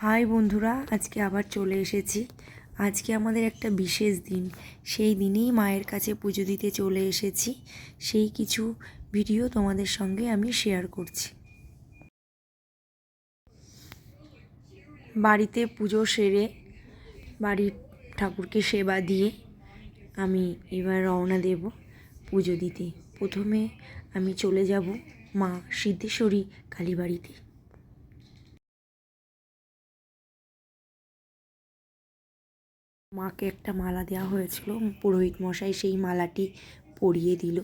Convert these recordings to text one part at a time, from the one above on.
High বন্ধুরা, আজকে আবার চলে এসেছি। আজকে আমাদের একটা বিশেষ দিন। সেই দিনেই মায়ের কাছে পুজো দিতে চলে এসেছি। সেই কিছু ভিডিও তোমাদের সঙ্গে আমি শেয়ার করছি। বাড়িতে পুজো সেরে বাড়ির ঠাকুরকে সেবা দিয়ে আমি এবার রওনা দেব পুজো দিতে। প্রথমে আমি চলে যাব মা সিদ্ধেশ্বরী কালীবাড়িতে। মাকে একটা মালা দেওয়া হয়েছিল, পুরোহিত মশাই সেই মালাটি পরিয়ে দিল।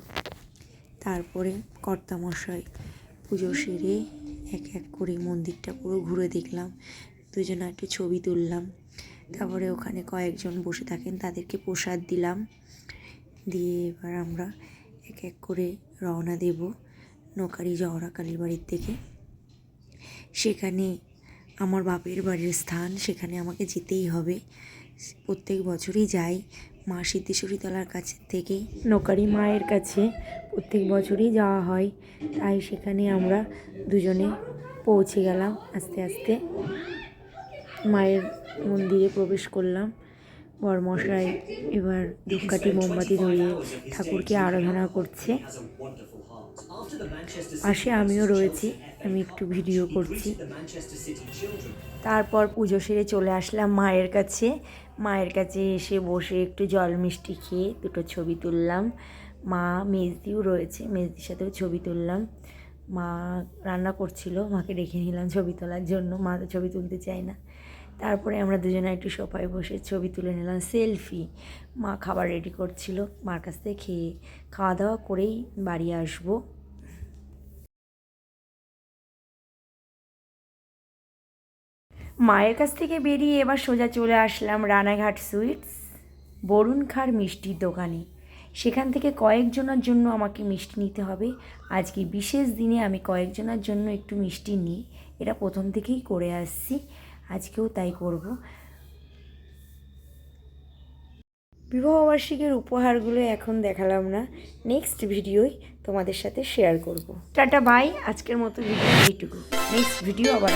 তারপরে কর্তামশাই পুজো সেরে এক এক করে মন্দিরটা পুরো ঘুরে দেখলাম, দুজনে একটু ছবি তুললাম। তারপরে ওখানে কয়েকজন বসে থাকেন, তাদেরকে প্রসাদ দিলাম। দিয়ে এবার আমরা এক এক করে রওনা দেব নোকারি জহরা কালীর বাড়ির থেকে। সেখানে আমার বাপের বাড়ির স্থান, সেখানে আমাকে যেতেই হবে। প্রত্যেক বছরই যাই মা সিদ্ধেশ্বরী তলার কাছে থেকে। নোকারি মায়ের কাছে প্রত্যেক বছরই যাওয়া হয়। তাই সেখানে আমরা দুজনে পৌঁছে গেলাম, আস্তে আস্তে মায়ের মন্দিরে প্রবেশ করলাম। বরমশাই এবার ধূপকাঠি, মোমবাতি ধরিয়ে ঠাকুরকে আরাধনা করছে। পাশে আমিও রয়েছি, আমি একটু ভিডিও করছি। তারপর পুজো সেরে চলে আসলাম মায়ের কাছে। মায়ের কাছে এসে বসে একটু জল মিষ্টি খেয়ে দুটো ছবি তুললাম। মা মেজদিও রয়েছে, মেজদির সাথেও ছবি তুললাম। মা রান্না করছিল, মাকে ডেকে নিলাম ছবি তোলার জন্য, মা তো ছবি তুলতে চায় না। তারপরে আমরা দুজনে একটু সোফায় বসে ছবি তুলে নিলাম, সেলফি। মা খাবার রেডি করছিল, মার কাছ থেকে খেয়ে খাওয়া দাওয়া করেই বাড়ি আসব। মায়ের কাছ থেকে বেরিয়ে এবার সোজা চলে আসলাম রানাঘাট সুইটস, বরুণ খার মিষ্টির দোকানে। সেখান থেকে কয়েকজনের জন্য আমাকে মিষ্টি নিতে হবে। আজকে বিশেষ দিনে আমি কয়েকজনের জন্য একটু মিষ্টি নিই। এটা প্রথম থেকেই করে আসছি। আজকেও তাই করব। বিবাহবার্ষিকীর উপহারগুলো এখন দেখালাম না। নেক্সট ভিডিওই তোমাদের সাথে শেয়ার করব। Tata, bye. আজকের মতো ভিডিও এইটুকু নেক্সট ভিডিও আবার